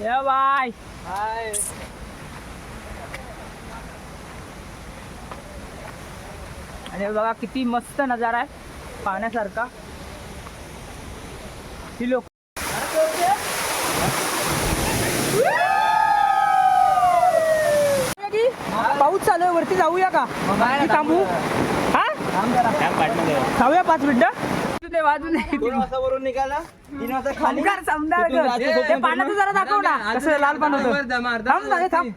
या बाय. आणि हे बघा किती मस्त नजारा आहे पाहण्यासारखा. ही लोक पाऊस चालू आहे वरती जाऊया का? की थांबू. हा? जाऊया पाच मिनिटं. ते वाजून तीन वाजता वरून निघाला तीन वाजता खाली. ओंकार समदार ते पाण्याचं जरा दाखव ना कसं लाल पान होतं थांब ना रे, थांब.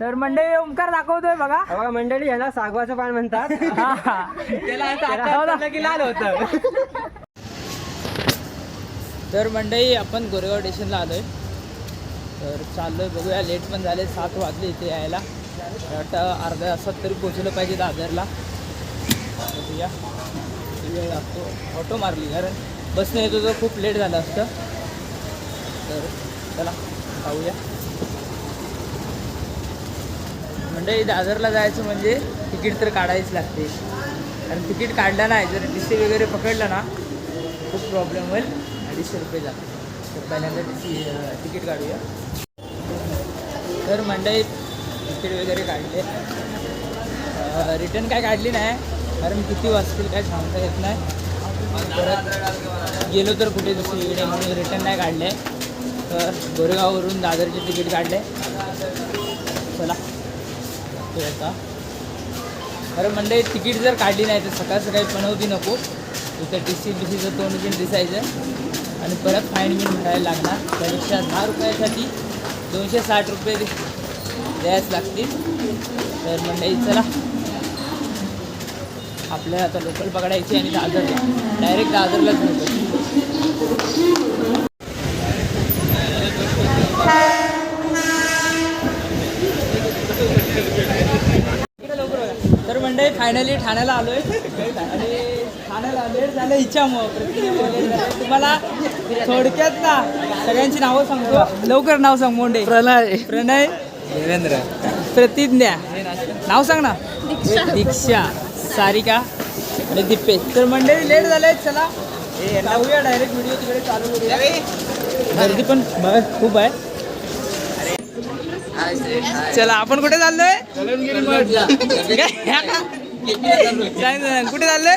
तर मंडळी ओंकार दाखवतोय बघा. बघा मंडळी याला सागवाचं पान म्हणतात. हा, ना. की लाल होतं. तर मंडळी आपण गोरेगाव स्टेशनला आलोय. तर चाललोय बघूया. लेट पण झाले सात वाजले इथे यायला. मला वाटतं अर्ध्या तासात तरी पोचलं पाहिजे दादरला. बघूया. वेळ लागतो ऑटो मारली कारण बसने येतो तर खूप लेट झालं असतं. तर चला पाहूया. म्हणजे दादरला जायचं म्हणजे तिकीट तर काढायच लागते. कारण तिकीट काढलं नाही जर टी सी वगैरे पकडलं ना खूप प्रॉब्लेम होईल. अडीचशे रुपये जाते तर पहिल्यांदा टी सी तिकीट काढूया. तर मंडई तिकीट वगैरे काढले. रिटर्न काय काढली नाही. कारण किती वाजतील काय सांगता येत नाही. परत गेलो तर कुठे दुसरीकडे म्हणून रिटर्न नाही काढले. तर गोरेगाववरून दादरचे तिकीट काढले. चला ते आता खरं म्हणलं तिकीट जर काढली नाही तर सकाळ सकाळी पणवती नको. इथं टी सी बी सीचं तोंड बिन दिसायचं. आणि परत फाईन बिन भरायला लागणार. परीक्षा दहा रुपयासाठी दोनशे साठ रुपये द्यायच लागतील. तर मंडळी चला. आपल्याला आता लोकल पकडायची आणि दादरला. डायरेक्ट दादरलाच होतो तर मंडळी फायनली ठाण्याला आलोय. आणि ठाण्याला लेट झालं late झालं. तुम्हाला थोडक्यात ना सगळ्यांची नावं सांगतो. लवकर नाव सांग मोंडे. प्रणय. प्रणय. देवेंद्र. प्रतिज्ञा. नाव सांग ना. दीक्षा. सारिका आणि दिप्पेश तर मंडळी लेट झालंय चला. जाऊया डायरेक्ट व्हिडिओ तिकडे चालू करूया. गर्दी पण ब- खूप आहे. चला आपण कुठे चाललोय? कुठे चाललोय?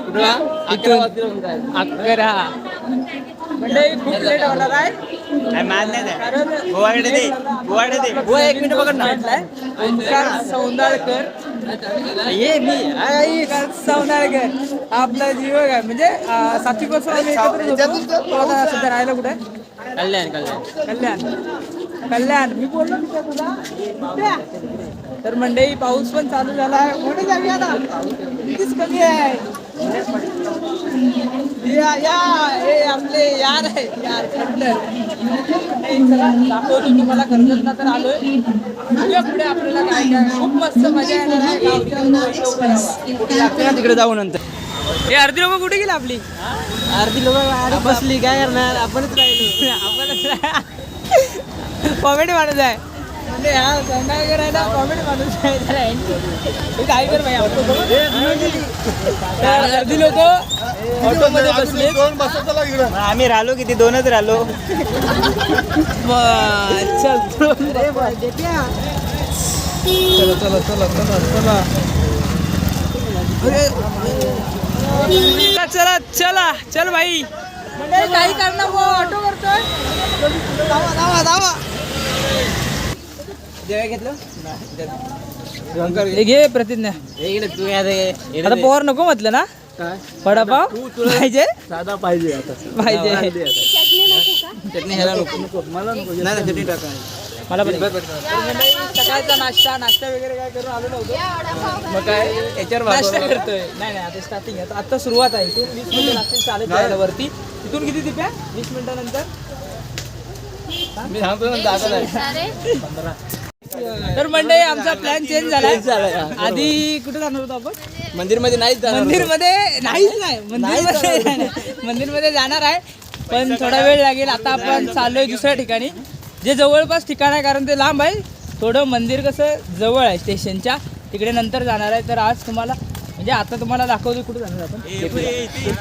इथून अकरा मंडळी खूप लेट होणार आहे. एक मिनिट बघा ना. ओंकार सौंदाळकर. ये मी. सौंदाळकर. आपला जीव आहे. म्हणजे सात्विक वर्ष आम्ही एकत्र होतो. तो आता सध्या राहायला कुठे? कल्याण कल्याण. कल्याण. कल्याण. मी बोललो तुला? तर मंडई पाऊस पण चालू झाला आहे. मोठे जाऊया ना कितीच कमी आहे. या या हे आपले यार आहे यार खंडर. चला, दाखवतो तुम्हाला कर्जतला तर आलोय. पुढे आपल्याला काय काय खूप मस्त मजा येणार आहे. तिकडे जाऊ नंतर. हे अर्धी लोक कुठे गेली आपली? अर्धी लोक बसली काय करणार? आपणच राहिलो. कॉमेडी माणूस आहे. म्हणजे हा आहे ना कॉमेडी माणूस आहे काय कर भाई आपण तर अर्धी लोक ऑटो मध्ये बसले आम्ही राहिलो किती दोनच राहिलो चल चला चला चला चला चला चला चला चला चल भाई काही करणार वो ऑटो करतोय धावा धावा धावा घेतलं? हे घे प्रतिज्ञा. तू. आता पोहर नको म्हटलं ना? काय? वडापाव? पाहिजे? साधा पाहिजे आता. पाहिजे. चटणी ह्याला नको नको. मला नको नाही नाही, चटणी टाका मला पण सकाळचा नाश्ता नाश्ता वगैरे काय करून आलो नव्हतो. मग काय याच्यावर नाश्ता. करतोय. नाही नाही आता स्टार्टिंग आहे. आता सुरुवात आहे. इथून वीस मिनिटं लागतील चालत जायला वरती इथून किती दिप्या? वीस मिनिटानंतर? मी सांगतो ना दादा नाही. अरे. पंधरा. तर मंडळी आमचा प्लॅन चेंज हा. आधी कुठे जाणार होतो आपण? मंदिरमध्ये नाहीच मंदिरमध्ये नाहीच नाही. मंदिरमध्ये मंदिरमध्ये जाणार आहे. पण थोडा वेळ लागेल. आता आपण चाललोय दुसऱ्या ठिकाणी. जे जवळपास ठिकाण आहे कारण ते लांब आहे थोडं मंदिर कसं जवळ आहे स्टेशनच्या. तिकडे नंतर जाणार आहे. तर आज तुम्हाला म्हणजे आता तुम्हाला दाखवतो कुठे जाणार आपण.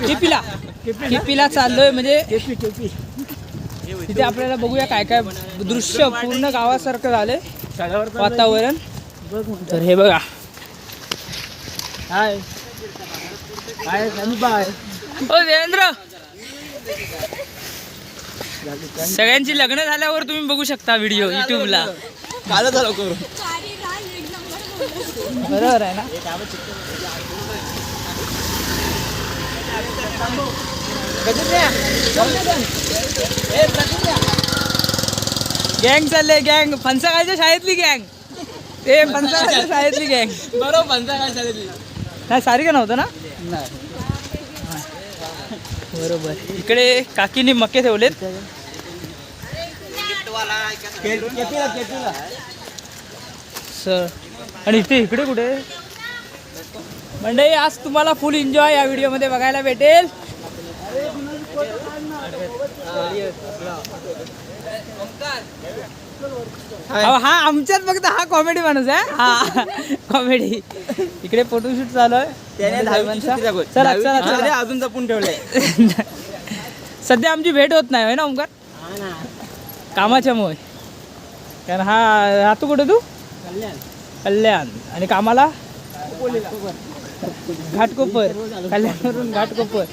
केपीला. केपीला चाललोय म्हणजे तिथे आपल्याला बघूया काय काय दृश्य पूर्ण गावासारखं झालंय. वातावरण? तर हे बघा. हाय. हाय बाय ओ देवेंद्र! सगळ्यांची लग्न झाल्यावर तुम्ही बघू शकता व्हिडिओ युट्यूबला काल झालं करू बरोबर आहे ना? गँग चालले गँग फणसाकाळच्या शाळेतली गँग ते फणसाकाळच्या शाळेतली गँग बरोबर काय झाली नाही सारिका नव्हतं ना? बरोबर. इकडे काकीने मके ठेवलेत. केटीला केटीला. सर आणि इथे इकडे कुठे? मंडळी आज तुम्हाला फुल एन्जॉय या व्हिडिओमध्ये बघायला भेटेल. हा आमच्यात फक्त हा कॉमेडी माणूस आहे. हा. कॉमेडी इकडे फोटोशूट चालू आहे. चला अजून जपून ठेवलंय. सध्या आमची भेट होत नाही ना ओमकार? कामाच्या मुळे. कारण हा राहतो कुठे तू? कल्याण. आणि कामाला? घाटकोपर. कल्याणवरून घाटकोपर.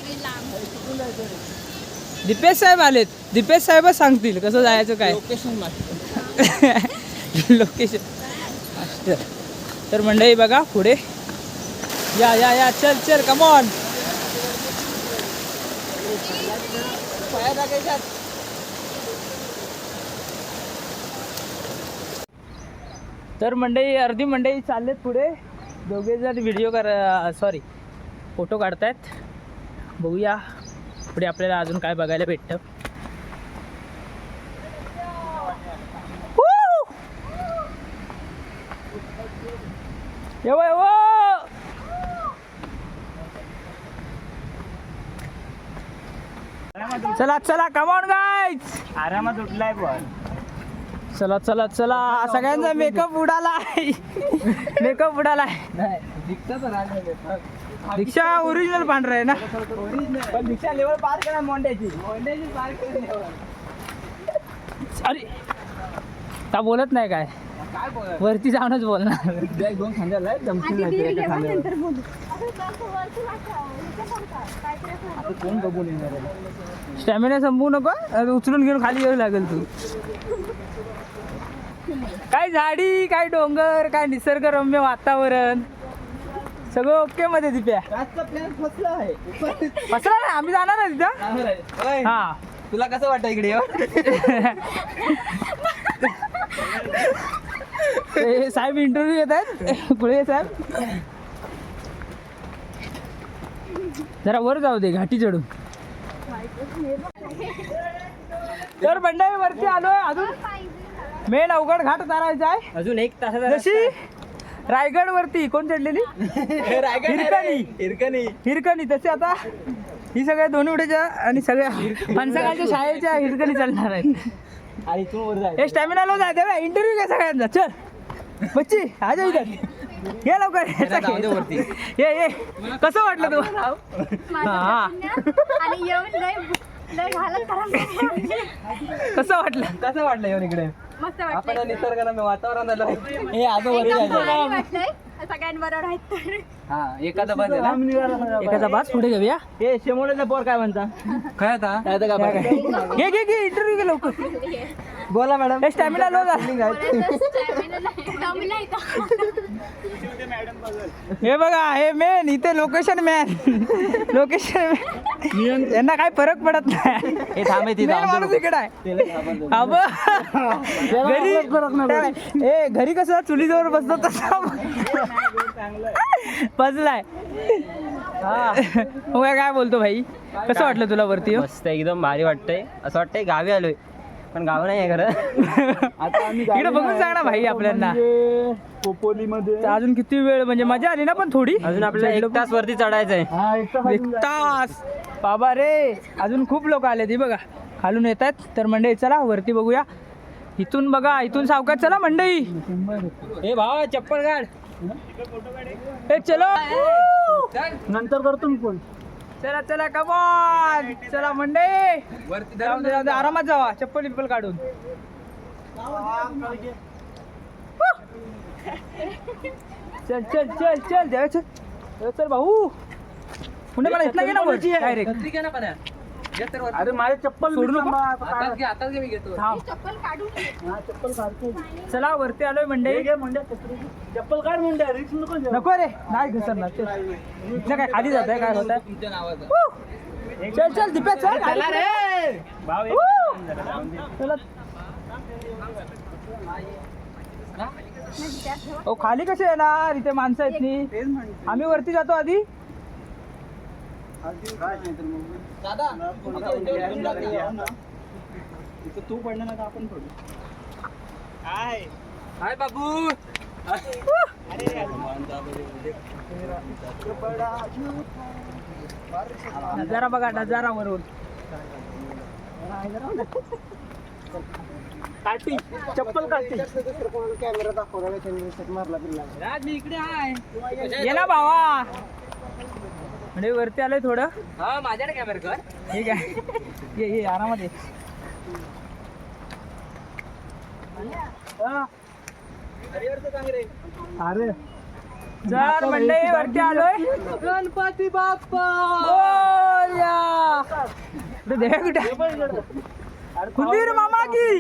दीपेश साहेब आलेत. दीपेश साहेबच सांगतील कसं जायचं काय. लोकेशन लोकेशन मास्टर तर मंडळी बघा पुढे. या या या चल चल कमॉन तर मंडळी अर्धी मंडळी चाललेत पुढे. दोघे जण व्हिडिओ कर सॉरी फोटो काढतायत. बघूया पुढे आपल्याला अजून काय बघायला भेटतं Woo! येवो येवो चला चला कमॉन गाईज आरामात उठलाय पण चला चला चला. सगळ्यांचा मेकअप उडालाय. मेकअप उडालाय. रिक्षा ओरिजिनल पांढरा आहे ना? पण रिक्षा लेवल पार करा मोंड्याची मोंड्याची पार अरे का बोलत नाही काय? बोल वरती जाऊनच बोलणार. दोन खांद्याला कोण बघून येणार? स्टॅमिना संपवू नको उचलून घेऊन खाली येऊ लागेल तू. काय झाडी काय डोंगर काय निसर्गरम्य वातावरण. सगळं ओके मध्ये दिप्या. फसला आहे. फसला ना आम्ही जाणार आहे तिथं. हा. तुला कसं वाटतं इकडे साहेब इंटरव्ह्यू आहेत? पुढे साहेब. जरा वर जाऊ दे घाटी चढून. तर मंडळी वरती आलोय अजून. मेन अवघड घाट उतारायचा आहे. अजून एक तासाचा जशी रायगड वरती कोण चढलेली? रायगड हिरकणी. हिरकणी. हिरकणी तसे आता. ही सगळ्या दोन्ही उड्याच्या आणि सगळ्या फणसाकाळच्या शाळेच्या हिरकणी चालणार आहेत. आणि इथून वर जायचं. हे स्टॅमिना लो जायचं इंटरव्ह्यू घ्या सगळ्यांचा चल. बच्ची आज इधर ये लवकर याचा जाऊ दे वरती. ये ये. कसं वाटलं तुम्हाला हा. आणि येऊन लय लय घालत खराब झाली. कसं वाटलं? कसं वाटलं येऊन इकडे? मस्त आपण निसर्गाला वातावरण आलं हे जायचं भारी वाटतंय सगळ्यांबरोबर आहेत तर. हा एखादा बंद आहे ना? एखादा बास पुढे घेऊया? हे शेमोड्याचा पोर काय म्हणता? काय आता? काय घे घे घे इंटरव्ह्यू घे लवकर. बोला मॅडम. स्टॅमिना लो झाला. हे बघा हे मेन इथे लोकेशन मॅन लोकेशन यांना काय फरक पडत नाही. हे थांबे तिथं Main माणूस इकडे आहे. हा. घरी ए घरी कसं चुलीजवळ बसतो तसा बसलाय हा. मग काय बोलतो भाई? कसं वाटलं तुला वरती? येऊन? मस्त एकदम भारी वाटतंय. असं वाटतंय गावी आलोय. पण गाव नाही आहे खरं. आता आम्ही इकडे बघून सांग ना भाई आपल्याला पोपोलीमध्ये तर अजून किती वेळ म्हणजे मजा आली ना पण थोडी? अजून आपल्याला एक तास वरती चढायचं आहे हा एक तास बाबा रे अजून खूप लोक आले ती बघा. खालून येत आहेत. तर मंडई चला वरती बघूया. इथून बघा इथून सावकाश चला मंडई. ए भावा चप्पल काढ. ए चलो. नंतर करतो मी फोन. चला चला कमॉन चला दे, आरामात जावा. चप्पल विप्पल काढून. चल चल चल चल देवा चल. चल भाऊ. पुणे मला इथला ना डायरेक्ट अरे माझे चप्पल सोडू नको. सांभाळ, आता काय? थांब. चप्पल काढून घे. हा, चप्पल काढतो. चला वरती आलोय हे मंडई घे म्हणजे चप्पल काढ म्हणजे रिक्स नको घेऊ. नको रे नाही घसरणार ते इथलं काय खाली जात आहे काय होत आहे चल चल दिप्या चल. चला रे. चला. ओ खाली कसे येणार? इथे माणसं आहेत नी. आम्ही वरती जातो आधी. तू पडलं ना आपण पडू काय हाय बाबू नजारा बघा नजारा वरून. काढती चप्पल काढती. राज मी इकडे आहे ये ना भावा. म्हणजे वरती आलोय थोडं. हा माझ्याकडे कॅमेरा कर. ठीक आहे. ये ये आरामात ये. अरे. जर मंडळी वरती आलोय. गणपती बाप्पा. बोल्या देवा कुठे कुंदीर मामा की.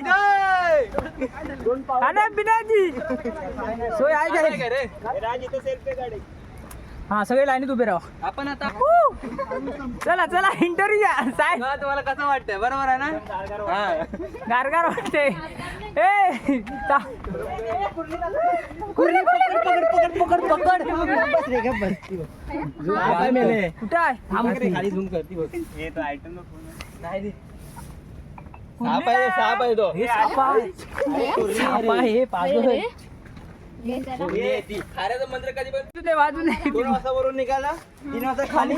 खाण्या पिण्याची सोय आहे का? हा सगळे लाईनीत उभे राहा. आपण आता चला चला इंटरव्ह्यू घ्या. साय हा, तुम्हाला कसं वाटतंय? बरोबर आहे ना? हा. गारगार वाटते ए ता- काय मेले. कुठं आहे? खाली झूम करती बघ. साप आहे साप आहे तो. हे साप आहे. साप आहे हे पागल. आहे. हे जरा. खाऱ्याचं मंत्र कधी पण नाही. दोन निघाला. तीन वाजता खाली.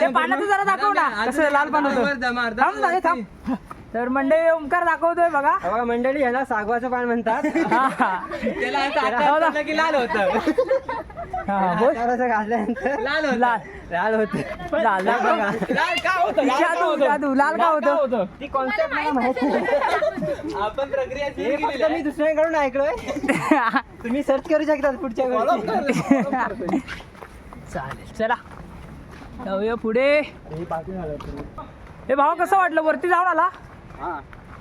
ते पाण्याचं जरा दाखव ना. कसं लाल पान होतं. थांब ना, हे थांब. तर मंडळी ओंकार दाखवतोय बघा. बघा मंडळी याला सागवाचं पान म्हणतात. की लाल होतं. हा, बोल. घातल्यानंतर लाल होत. लाल. लाल होत. लाल लाल. बघा. लाल का होतं? जादू जादू. लाल का होतं? ती कॉन्सेप्ट मला माहिती आपण प्रक्रिया हे फक्त मी दुसऱ्याकडून ऐकलोय. तुम्ही सर्च करू शकता पुढच्या गोष्टी. चालेल चला. जाऊया पुढे. हे भाऊ कसं वाटलं? वरती जाऊन आला? हा.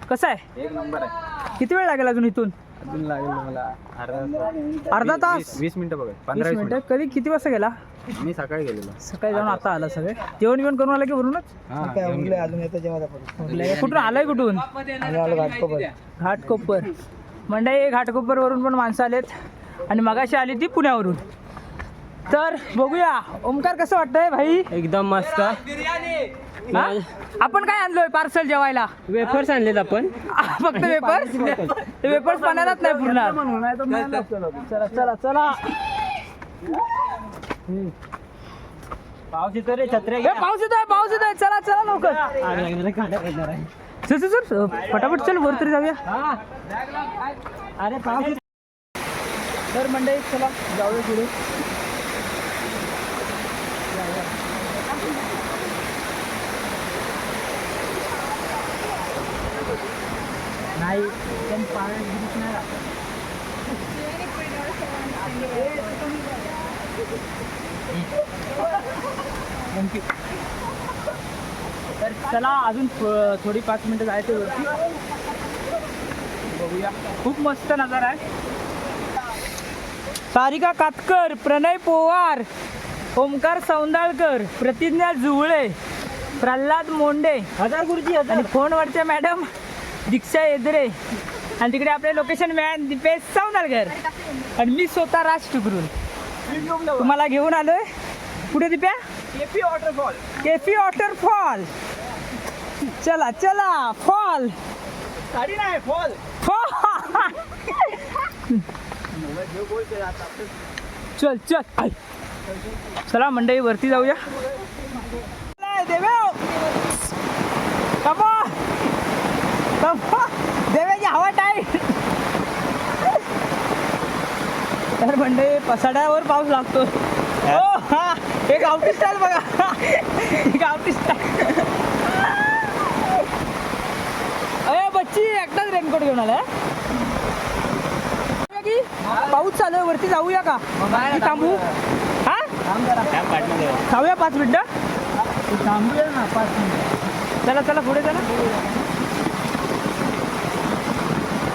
कसं आहे? एक नंबर आहे. किती वेळ लागेल अजून इथून? अजून लागेल मला अर्धा अर्धा तास? वीस मिनिटं बघा. पंधरा वीस मिनिटं? कधी? किती वाजता गेला? मिनिटं मी सकाळी गेलेलो. सकाळी जाऊन आता आला सगळे. जेवण बिवण करून आलं की वरूनच? हा अजून येतं जेव्हा म्हटलं, कुठून? आलाय कुठून? घाटकोपर. मंडई घाटकोपर वरून पण माणसं आलेत. आणि मगाशी आली ती पुण्यावरून. तर बघूया. ओमकार कसं वाटतंय भाई? एकदम मस्त. हा? आपण काय आणलोय पार्सल जेवायला? वेफर्स आणलेत आपण. फक्त वेपर्स ते वेपर्स पाण्यालाच नाही पुरणार. चला चला चला. पाऊस येतो रे छत्रे ए, पाऊस येतोय पाऊस येतोय. चला चला लवकर. चल चल चल. फटाफट चल वर तरी जाऊया. अरे पाऊस तर मंडळी चला जाऊया पुढे. नाही पण पाण्यात नाही. तर चला अजून थोडी पाच मिनिटं जायचं वरती. बघूया. खूप मस्त नजारा आहे. सारिका कातकर प्रणय पोवार ओमकार सौंदाळकर प्रतिज्ञा जुवळे प्रल्हाद मोंडे हजार गुरुजी आणि फोनवरच्या मॅडम. दीक्षा एदरे आणि तिकडे आपले लोकेशन मॅन दीपेश सौंदाळकर आणि मी स्वतः राज टुकरून तुम्हाला घेऊन आलोय. कुठे Dipya? KP waterfall KP waterfall चला चला फॉल साडी नाही फॉल चल चल. आय. चला मंडळी वरती जाऊया. देवे कमो कमो देव्याची हवा टाईट. तर मंडळी पसाड्यावर पाऊस लागतो. हो. हा एक गावठी स्टाईल बघा. एक गावठी स्टाईल अरे बच्ची एकटाच रेनकोट घेऊन आलाय. की पाऊस चालू आहे वरती जाऊया का? की थांबू? हा? जाऊया पाच मिनिटं. थांबूया ना पाच मिनिटं. चला चला पुढे चला.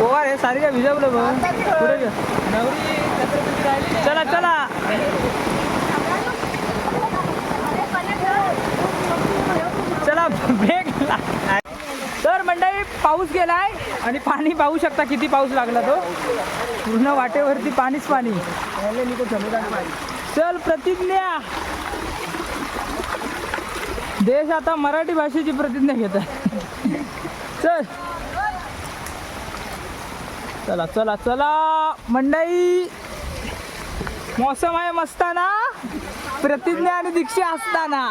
पोवा हे सारी काय भिजवलं बघ. पुढे चला चला. चला ब्रेक तर मंडळी पाऊस गेलाय आणि पाणी पाहू शकता किती पाऊस लागला तो. पूर्ण वाटेवरती पाणीच पाणी. चल प्रतिज्ञा. देश आता मराठी भाषेची प्रतिज्ञा घेत आहे चल. चला चला चला. मंडई मौसम आहे मस्ताना प्रतिज्ञा आणि दीक्षा असताना.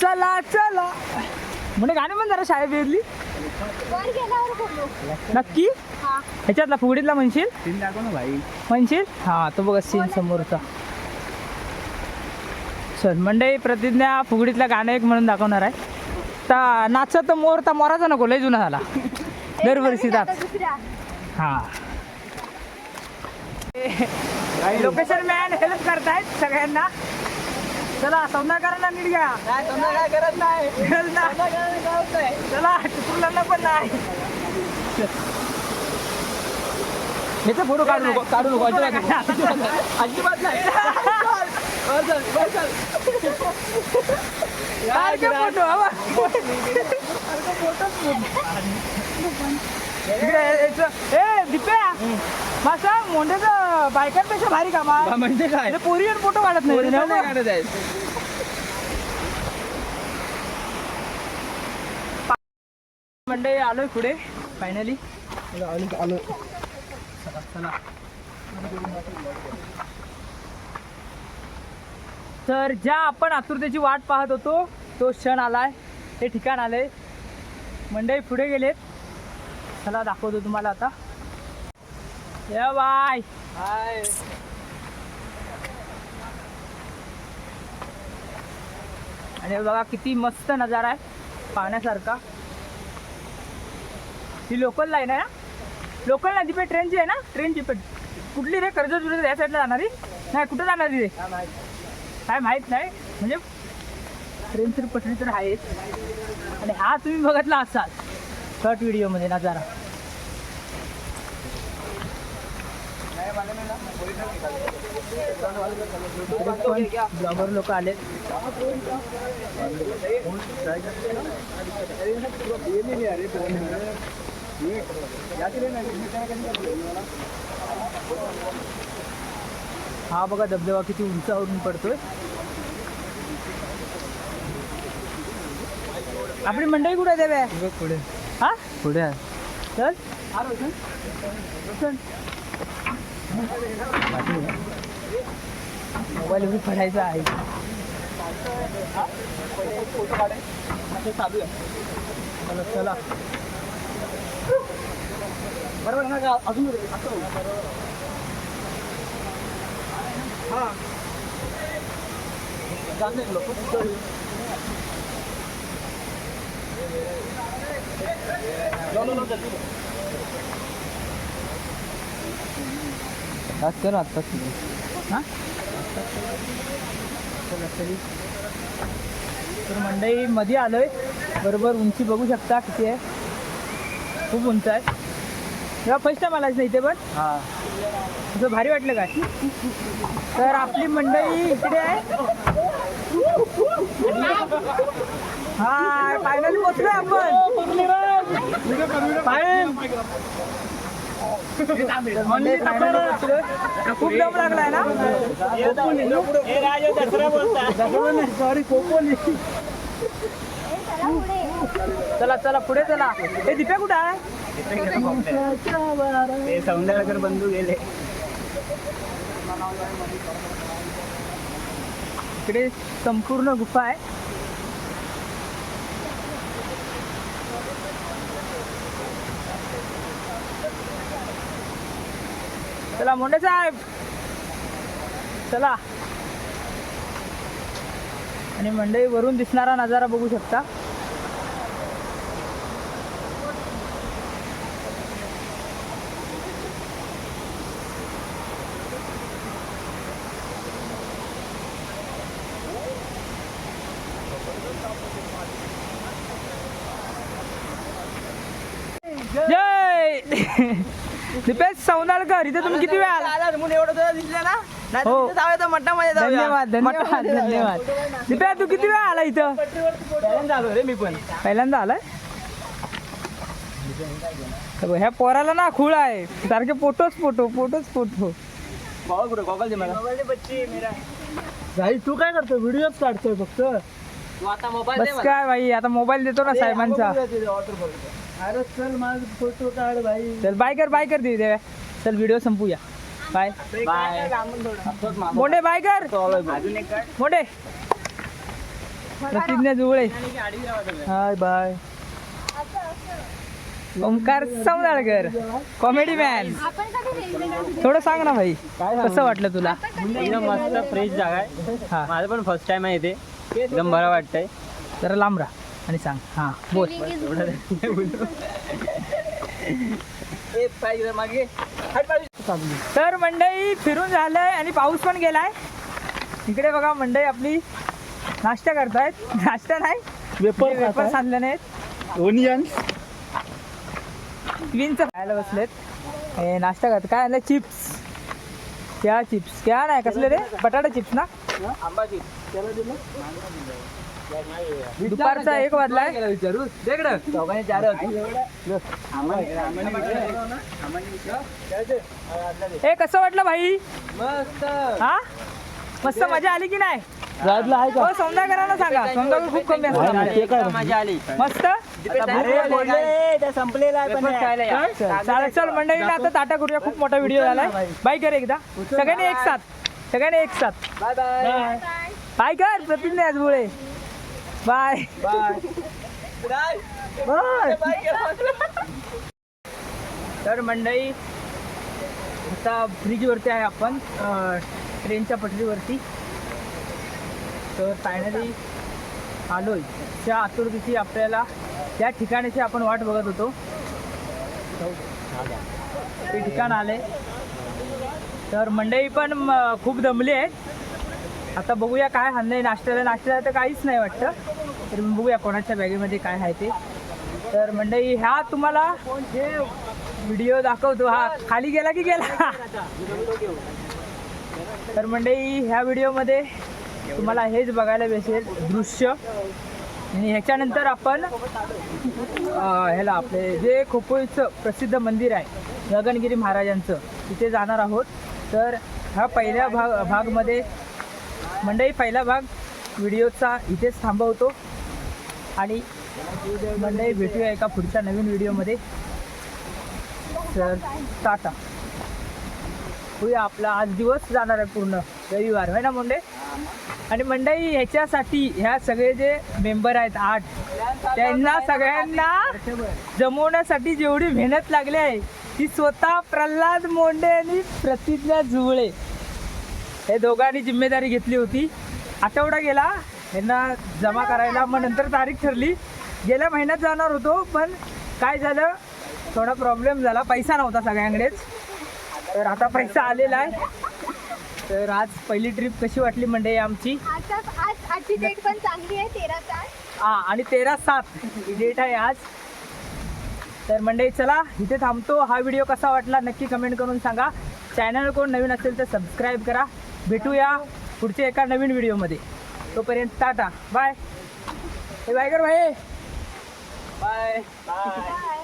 चला चला. म्हणजे गाणे पण जरा शाळेत बेरली नक्की? हा. ह्याच्यातला फुगडीतला म्हणशील? म्हणशील? हा तो बघा सीन समोरचा. चल मंडई प्रतिज्ञा फुगडीतलं गाणं एक म्हणून दाखवणार आहे. ता नाचत तर मोर तर मोराचा नको लय जुना झाला. दरवर्षी जात हा. लोकेशन मॅन हेल्प करतायत सगळ्यांना. चला सौंदर्यकारांना नीट घ्या. काय करत नाही. चला चिपळूणला पण नाही. फोटो काढू नको काढू. नको. अजिबात नाही. दिप्या मासा मोंढ्याचं बायकांपेक्षा भारी काम म्हणजे काय पोरीवर फोटो काढत नाही. काढत आहेत. मंडळी आलोय पुढे फायनली तर ज्या आपण आतुरतेची वाट पाहत होतो तो क्षण आलाय. हे ठिकाण आलंय. मंडळी पुढे गेलेत. चला दाखवतो तुम्हाला आता. या बाय. हाय. आणि बघा किती मस्त नजारा आहे. पाहण्यासारखा. ही लोकल लाईन आहे ना? लोकल नाही तिथे ट्रेनची आहे ना? ट्रेनची पण. कुठली रे? विरुद्ध या साईडला जाणारी? नाही कुठं जाणार रे? काय माहीत नाही. म्हणजे ट्रेनची पटरी तर आहेच. आणि हा तुम्ही बघितला असाल. शॉर्ट व्हिडिओमध्ये नजारा. ब्लॉगर लोक आले हा बघा धबधबा किती उंचावरून पडतोय. आपली मंडई कुठे देव्या? पुढे. हा? पुढे आहे. चल. चल मोबाईल एवढी पडायचा आहे. चला. चला बरोबर ना का? अजून हा. लोक कर आता हा? तरी मंडई मध्ये आलोय. बरोबर उंची बघू शकता किती आहे. खूप उंच आहे. तेव्हा फर्स्ट टाइम आलायच ना इथे पण? हा. तुझं भारी वाटलं काय तर आपली मंडळी इकडे आहे. हा फायनल पोचलोय आपण. खूप डब लागलाय ना? सॉरी कोकोली चला चला पुढे चला. हे दिप्या कुठं आहे? सौंदर्यकर बंधू गेले. इकडे संपूर्ण गुफा आहे. चला मोंडे साहेब. चला. आणि मंडई वरून दिसणारा नजारा बघू शकता जय दिपेश सौंदाळकर इथे तुम्ही किती वेळ आला? म्हणून एवढं तुला दिसलं ना? नाही हो. जाऊया तर मठामध्ये जाऊया. धन्यवाद धन्यवाद मठामध्ये जाऊया. धन्यवाद. दिप्या तू किती वेळ आला इथं? पहिल्यांदा आलो रे मी पण. पहिल्यांदा आलाय? हे बघ, ह्या पोराला ना खूळ आहे. सारखे फोटोच फोटो फोटोच फोटो गॉगल कुठे? गॉगल दे मला. भाई तू काय करतो व्हिडिओच काढतोय फक्त. तू आता मोबाईल बस काय भाई आता मोबाईल देतो ना साहेबांचा. अरे चल माझ फोटो काढ भाई चल बाय कर बाय कर दे देव्या चल व्हिडिओ संपूया. बाय बाय मोठे बाय कर. मोठे. Pratigya Jule hi bye Omkar Saudalkar comedy man थोडं सांग ना भाई कसं वाटलं तुला? एकदम मस्त फ्रेश जागा आहे. हा. माझं पण फर्स्ट टाइम आहे इथे. एकदम बरं वाटतंय. जरा लांब राहा आणि सांग. हा बोल. मागे तर मंडई फिरून झालंय आणि पाऊस पण गेलाय. इकडे बघा मंडई आपली नाश्ता करतायत. नाश्ता नाही वेपर वेपर्स आणले नाहीत. ओनियन्स क्लीनचं खायला बसलेत. हे नाश्ता करत काय आणलं चिप्स. क्या चिप्स? क्या नाही कसले रे? बटाटा चिप्स ना? दुपारचा एक वाजलाय. विचारू चौघांनी चार हे कसं वाटलं भाई? मस्त. हा? मस्त मजा आली की नाही? राजला आहे का? हो सांगा. खूप कमी असतात. ते काय मजा आली. मस्त? संपलेला चालेल चल मंडळीला आता टाटा करूया. खूप मोठा व्हिडिओ झालाय बाय कर एकदा. सगळ्यांनी एक साथ. सगळ्यांनी एक साथ. Bye bye. बाय. कर प्रतिज्ञा आज मुळे बाय. बाय. तर मंडळी आता ब्रिजवरती आहे आपण ट्रेनच्या पटरीवरती. तर फायनली आलोय. त्या आतुरतेची आपल्याला त्या ठिकाणाची आपण वाट बघत होतो. ते ठिकाण आले तर मंडळी पण खूप दमली आहे आता बघूया काय आणलंय नाश्त्याला नाश्त्याला तर काहीच नाही वाटतं. तर मग बघूया कोणाच्या बॅगेमध्ये काय आहे ते. तर मंडळी ह्या तुम्हाला जे व्हिडिओ दाखवतो. हा खाली गेला की गेला? तर मंडळी ह्या व्हिडिओमध्ये तुम्हाला हेच बघायला भेटेल दृश्य. आणि ह्याच्यानंतर आपण ह्याला आपले जे खोपोईचं प्रसिद्ध मंदिर आहे गगनगिरी महाराजांचं तिथे जाणार आहोत. तर ह्या पहिल्या भाग भागमध्ये मंडळी पहिला भाग व्हिडिओचा इथेच थांबवतो. आणि मंडळी भेटूया एका पुढच्या नवीन व्हिडिओमध्ये. तर टाटा. होऊया आपला आज दिवस जाणार आहे पूर्ण. रविवार आहे ना मुंडे? आणि मंडळी ह्याच्यासाठी ह्या सगळे जे मेंबर आहेत आठ त्यांना सगळ्यांना जमवण्यासाठी जेवढी मेहनत लागली आहे ती स्वतः प्रल्हाद मोंडे आणि प्रतिज्ञा जुवळे. हे दोघांनी जिम्मेदारी घेतली होती. आठवडा गेला यांना जमा करायला मग नंतर तारीख ठरली. गेल्या महिन्यात जाणार होतो पण काय झालं? थोडा प्रॉब्लेम झाला. पैसा नव्हता सगळ्यांकडेच. तर आता पैसा आलेला आहे. तर आज पहिली ट्रिप कशी वाटली मंडळी आमची? आता आज आजची डेट पण चांगली आहे तेरा हा आणि तेरा सात. ही डेट आहे आज. तर मंडळी चला इथे थांबतो. हा व्हिडिओ कसा वाटला नक्की कमेंट करून सांगा. चॅनल कोण नवीन असेल तर सबस्क्राईब करा. भेटूया. पुढच्या एका नवीन व्हिडिओमध्ये. तोपर्यंत टाटा. बाय. हे बाय भाई. बाय. बाय.